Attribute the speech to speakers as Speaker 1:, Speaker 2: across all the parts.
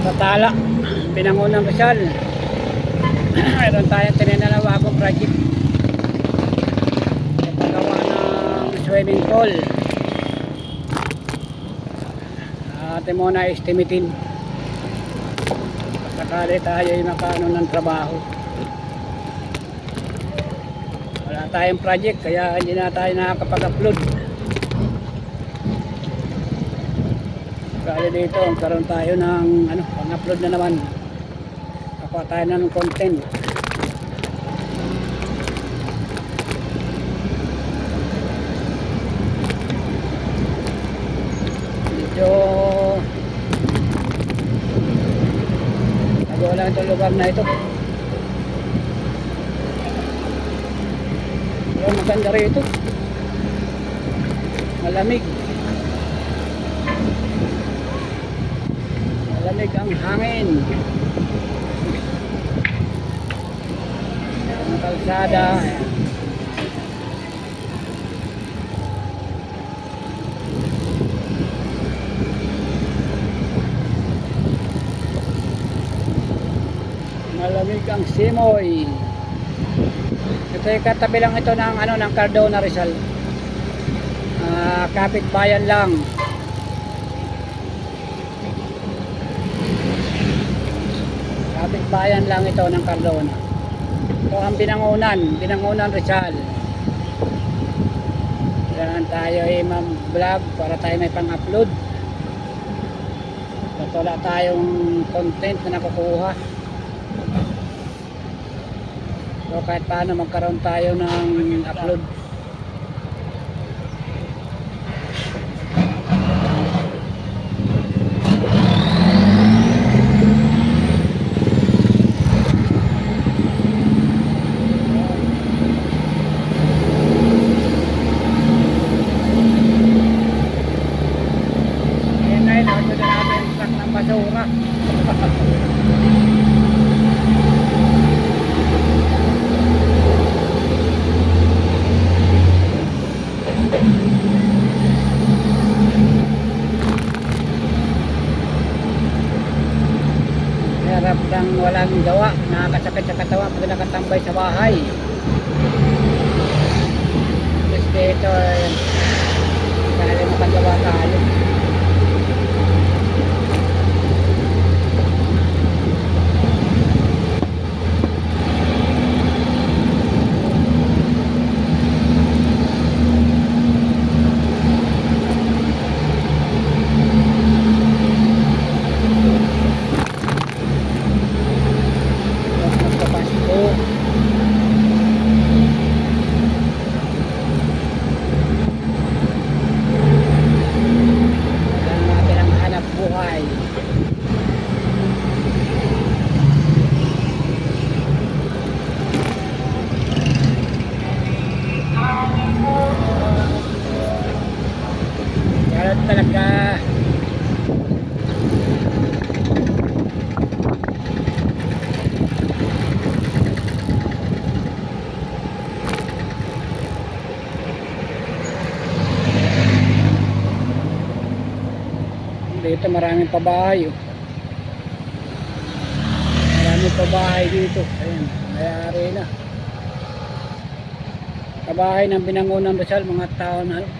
Speaker 1: Batala, Pinangunang Rizal. Meron tayong tinanalawagong project. Sa paggawa ng swimming pool. Atin muna estimatein. Sakali tayo ay makaano ng trabaho. Wala tayong project kaya hindi na tayo nakakapag-upload. Kaya dito, karon tayo ng ano, pang-upload na naman. Kakuha tayo na ng content. Medyo Tago lang itong lugar na ito. Pero maganda rito. Malamig. Malamig ang hangin. Ang kalsada. Malamig ang simoy. Ito yung katabi lang ito ng ano ng Cardona Rizal. Ah, kapitbayan lang. Kapitbayan lang ito ng Cardona. Ito ang binangunan, binangunan Rizal. Kailangan tayo ay mag-vlog para tayo may pang-upload. At wala tayong content na nakukuha. So kahit paano magkaroon tayo ng upload. Ayan na yun, ito na natin yung truck ng basura. Hirap lang walang gawa, nakakasakit sa katawan pag nakatambay sa bahay. Dito, eh, kaya makagawa tayo. Magpapasko. Kailangan natin ang hanap buhay. Kaya talaga Dito maraming pabahay oh. Maraming pabahay dito. Ayan, mayari na. Pabahay ng binangunan Rizal, mga tao na ano,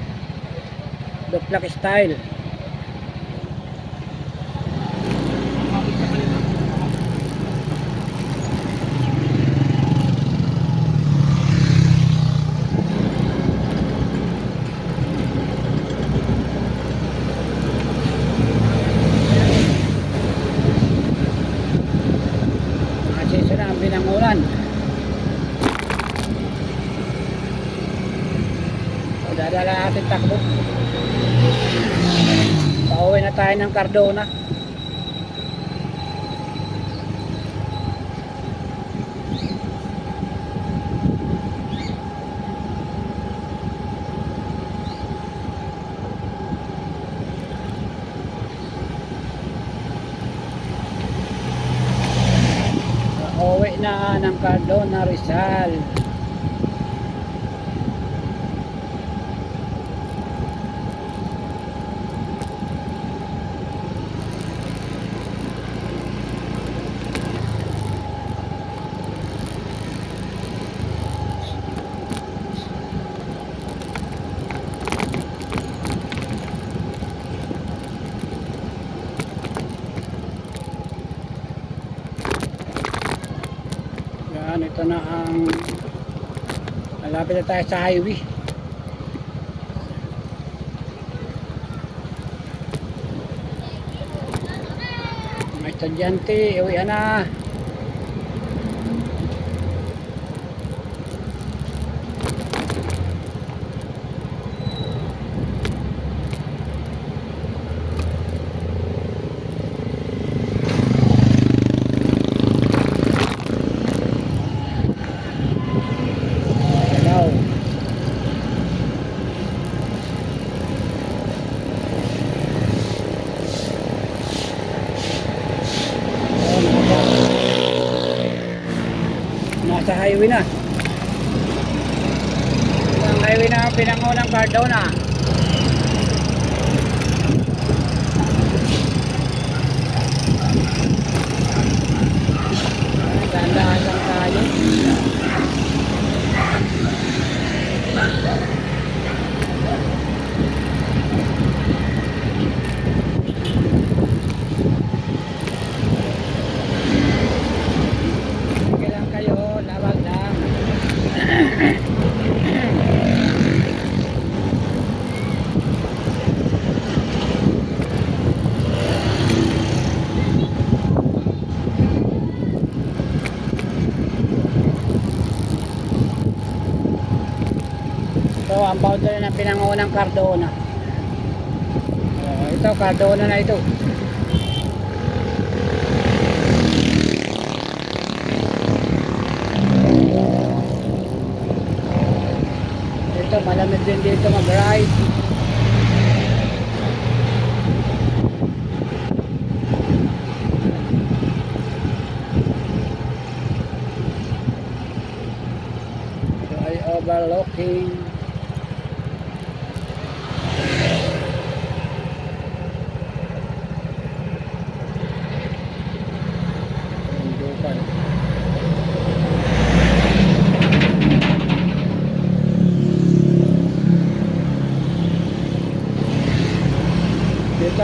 Speaker 1: Duplak style. Ang binangunan. O, dadala natin takbo. Pauwi na tayo ng Cardona. Pauwi na ng Cardona Rizal. Ito na ang malapit na tayo sa highway. Mga estudyante, uwi na. Highway na. Ang highway na pinangunang Cardona. Dahan-dahan lang tayo. Sige lang kayo, lawag lang. Ito ang boundary ng pinangunang Cardona. Oh, ito, Cardona na ito. Ito, malamig din dito mag-ride. Ito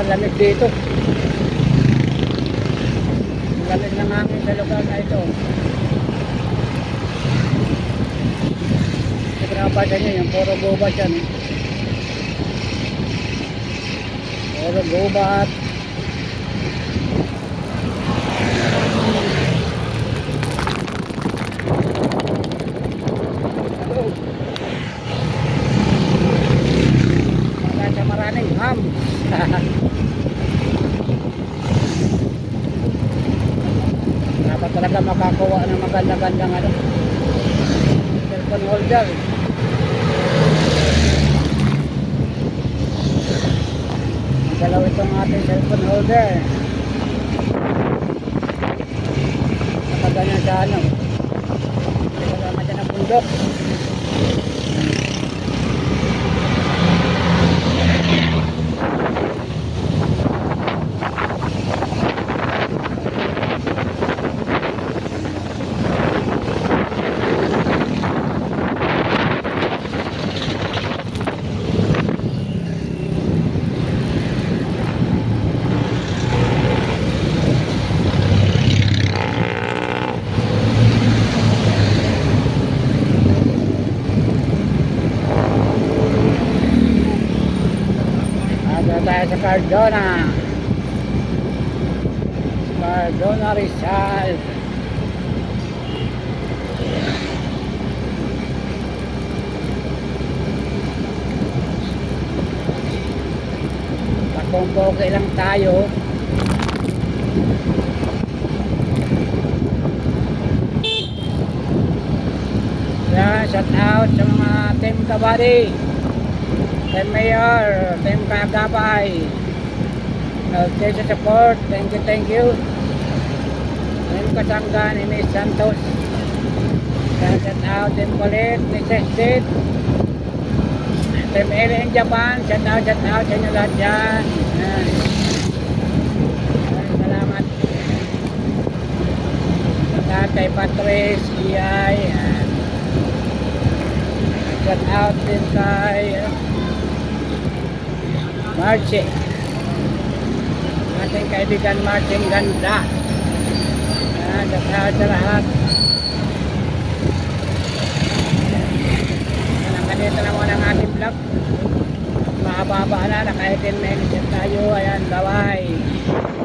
Speaker 1: ang lamig dito. Ang Lamig ng hangin sa lugar na ito. Pinapasan niyo yung puro gubat yan. eh. Puro gubat. Maraming ham. talaga makakuha ng maganda-gandang ano. Cellphone holder. Dalaw itong ating cellphone holder. Nakaganyan sa ano. Kasama dyan ang bundok. Ada tayo sa Cardona. Cardona Rizal. Takong pogi lang tayo. Yan, shout out sa mga team kabady. Team Mayor, Team Kagabay. Sa support. Thank you, thank you. Team Kasanggan, ni Miss Santos. Shout out din ulit, ni Sestit. Team in Japan, shout out, shout out sa inyo lahat dyan. Salamat. Shout kay Patrice, and shout out din kay uh, Marche. Ating kaibigan Marche, ganda. Ah, Yan, dasahal sa lahat. Nandito na muna ang ating vlog. Mahaba-haba na, naka-10 minutes tayo. Ayan, bye-bye.